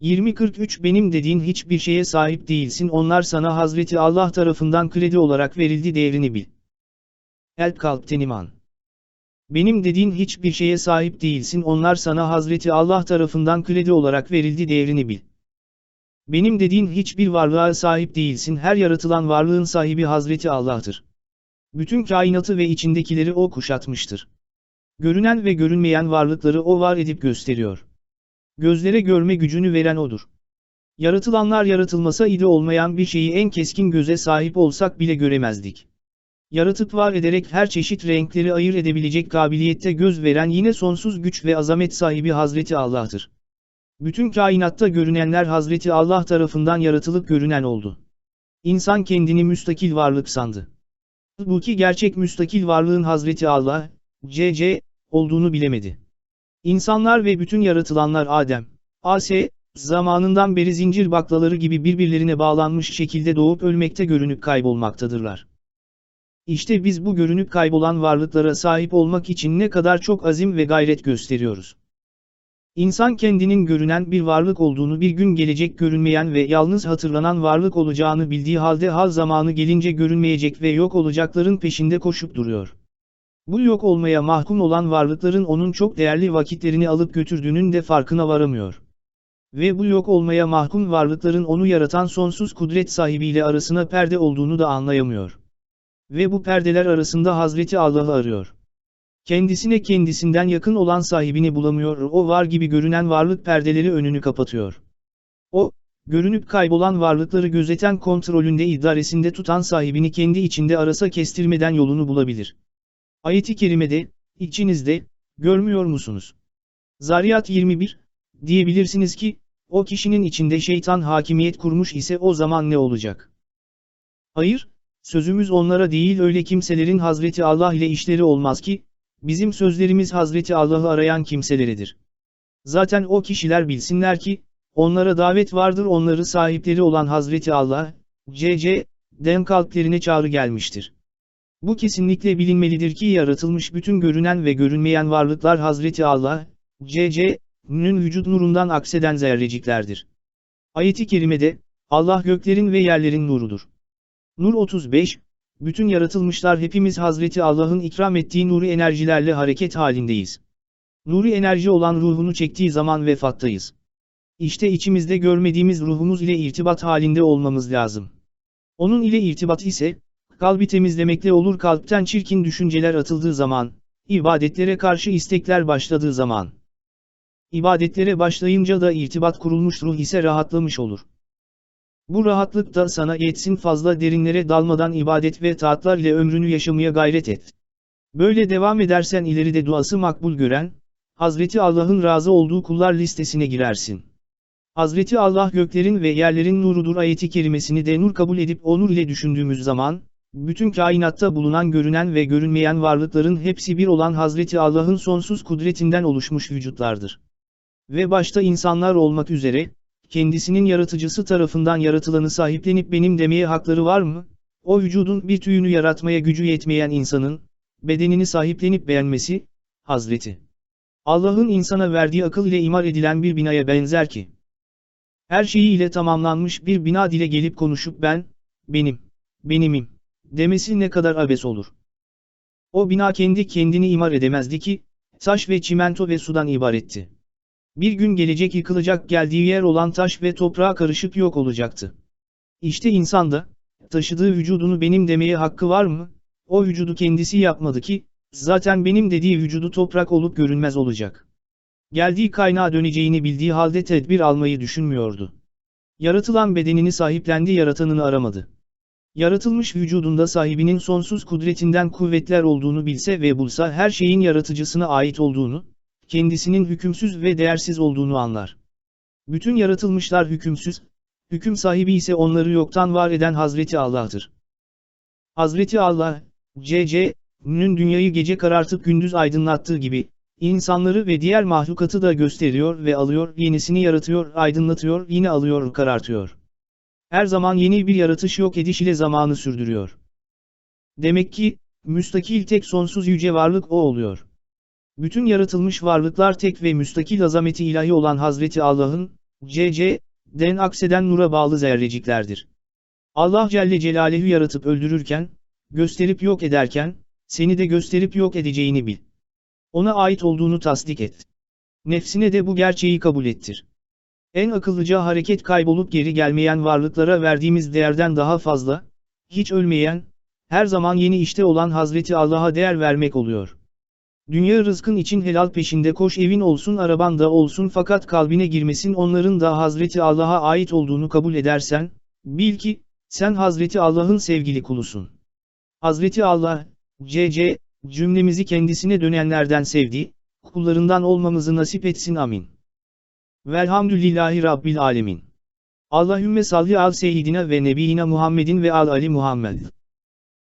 20-43 Benim dediğin hiçbir şeye sahip değilsin onlar sana Hazreti Allah tarafından kredi olarak verildi değerini bil. Elp Kalpten İman Benim dediğin hiçbir şeye sahip değilsin onlar sana Hazreti Allah tarafından kredi olarak verildi değerini bil. Benim dediğin hiçbir varlığa sahip değilsin her yaratılan varlığın sahibi Hazreti Allah'tır. Bütün kainatı ve içindekileri O kuşatmıştır. Görünen ve görünmeyen varlıkları O var edip gösteriyor. Gözlere görme gücünü veren O'dur. Yaratılanlar yaratılmasa idi olmayan bir şeyi en keskin göze sahip olsak bile göremezdik. Yaratıp var ederek her çeşit renkleri ayırt edebilecek kabiliyette göz veren yine sonsuz güç ve azamet sahibi Hazreti Allah'tır. Bütün kainatta görünenler Hazreti Allah tarafından yaratılıp görünen oldu. İnsan kendini müstakil varlık sandı. Bu ki gerçek müstakil varlığın Hazreti Allah, C.C. olduğunu bilemedi. İnsanlar ve bütün yaratılanlar Adem, A.S. zamanından beri zincir baklaları gibi birbirlerine bağlanmış şekilde doğup ölmekte görünüp kaybolmaktadırlar. İşte biz bu görünüp kaybolan varlıklara sahip olmak için ne kadar çok azim ve gayret gösteriyoruz. İnsan kendinin görünen bir varlık olduğunu bir gün gelecek görünmeyen ve yalnız hatırlanan varlık olacağını bildiği halde hal zamanı gelince görünmeyecek ve yok olacakların peşinde koşup duruyor. Bu yok olmaya mahkum olan varlıkların onun çok değerli vakitlerini alıp götürdüğünün de farkına varamıyor. Ve bu yok olmaya mahkum varlıkların onu yaratan sonsuz kudret sahibiyle arasına perde olduğunu da anlayamıyor. Ve bu perdeler arasında Hazreti Allah'ı arıyor. Kendisine kendisinden yakın olan sahibini bulamıyor, o var gibi görünen varlık perdeleri önünü kapatıyor. O, görünüp kaybolan varlıkları gözeten kontrolünde idaresinde tutan sahibini kendi içinde arasa kestirmeden yolunu bulabilir. Ayet-i kerimede, içinizde, görmüyor musunuz? Zariyat 21, diyebilirsiniz ki, o kişinin içinde şeytan hakimiyet kurmuş ise o zaman ne olacak? Hayır, sözümüz onlara değil öyle kimselerin Hazreti Allah ile işleri olmaz ki, bizim sözlerimiz Hazreti Allah'ı arayan kimseleridir. Zaten o kişiler bilsinler ki, onlara davet vardır onları sahipleri olan Hazreti Allah, C.C. den kalplerine çağrı gelmiştir. Bu kesinlikle bilinmelidir ki yaratılmış bütün görünen ve görünmeyen varlıklar Hazreti Allah, C.C.'nün vücut nurundan akseden zerreciklerdir. Ayeti kerimede, Allah göklerin ve yerlerin nurudur. Nur 35, bütün yaratılmışlar hepimiz Hazreti Allah'ın ikram ettiği nuri enerjilerle hareket halindeyiz. Nuri enerji olan ruhunu çektiği zaman vefattayız. İşte içimizde görmediğimiz ruhumuz ile irtibat halinde olmamız lazım. Onun ile irtibat ise, kalbi temizlemekle olur kalpten çirkin düşünceler atıldığı zaman, ibadetlere karşı istekler başladığı zaman. İbadetlere başlayınca da irtibat kurulmuş ruh ise rahatlamış olur. Bu rahatlık da sana yetsin fazla derinlere dalmadan ibadet ve taatlar ile ömrünü yaşamaya gayret et. Böyle devam edersen ileride duası makbul gören, Hazreti Allah'ın razı olduğu kullar listesine girersin. Hazreti Allah göklerin ve yerlerin nurudur ayeti kerimesini de nur kabul edip o nur ile düşündüğümüz zaman, bütün kainatta bulunan görünen ve görünmeyen varlıkların hepsi bir olan Hazreti Allah'ın sonsuz kudretinden oluşmuş vücutlardır. Ve başta insanlar olmak üzere, kendisinin yaratıcısı tarafından yaratılanı sahiplenip benim demeye hakları var mı? O vücudun bir tüyünü yaratmaya gücü yetmeyen insanın, bedenini sahiplenip beğenmesi, Hazreti. Allah'ın insana verdiği akıl ile imar edilen bir binaya benzer ki. Her şeyiyle tamamlanmış bir bina dile gelip konuşup ben, benim, benimim, demesi ne kadar abes olur. O bina kendi kendini imar edemezdi ki, taş ve çimento ve sudan ibaretti. Bir gün gelecek yıkılacak geldiği yer olan taş ve toprağa karışıp yok olacaktı. İşte insanda, taşıdığı vücudunu benim demeye hakkı var mı? O vücudu kendisi yapmadı ki, zaten benim dediği vücudu toprak olup görünmez olacak. Geldiği kaynağa döneceğini bildiği halde tedbir almayı düşünmüyordu. Yaratılan bedenini sahiplendi yaratanını aramadı. Yaratılmış vücudunda sahibinin sonsuz kudretinden kuvvetler olduğunu bilse ve bulsa her şeyin yaratıcısına ait olduğunu, kendisinin hükümsüz ve değersiz olduğunu anlar. Bütün yaratılmışlar hükümsüz, hüküm sahibi ise onları yoktan var eden Hazreti Allah'tır. Hazreti Allah, C.C.'nün dünyayı gece karartıp gündüz aydınlattığı gibi, insanları ve diğer mahlukatı da gösteriyor ve alıyor, yenisini yaratıyor, aydınlatıyor, yine alıyor, karartıyor. Her zaman yeni bir yaratış yok ediş ile zamanı sürdürüyor. Demek ki, müstakil tek sonsuz yüce varlık o oluyor. Bütün yaratılmış varlıklar tek ve müstakil azameti ilahi olan Hazreti Allah'ın, C.C. den akseden nura bağlı zerreciklerdir. Allah Celle Celaluhu yaratıp öldürürken, gösterip yok ederken, seni de gösterip yok edeceğini bil. Ona ait olduğunu tasdik et. Nefsine de bu gerçeği kabul ettir. En akıllıca hareket kaybolup geri gelmeyen varlıklara verdiğimiz değerden daha fazla, hiç ölmeyen, her zaman yeni işte olan Hazreti Allah'a değer vermek oluyor. Dünya rızkın için helal peşinde koş evin olsun araban da olsun fakat kalbine girmesin onların da Hazreti Allah'a ait olduğunu kabul edersen, bil ki, sen Hazreti Allah'ın sevgili kulusun. Hazreti Allah, C.C. cümlemizi kendisine dönenlerden sevdi, kullarından olmamızı nasip etsin amin. Velhamdülillahi Rabbil Alemin. Allahümme salli al seyyidina ve nebiyina Muhammedin ve al Ali Muhammed.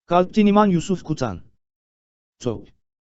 Kalpten iman Yusuf Kutan. Top.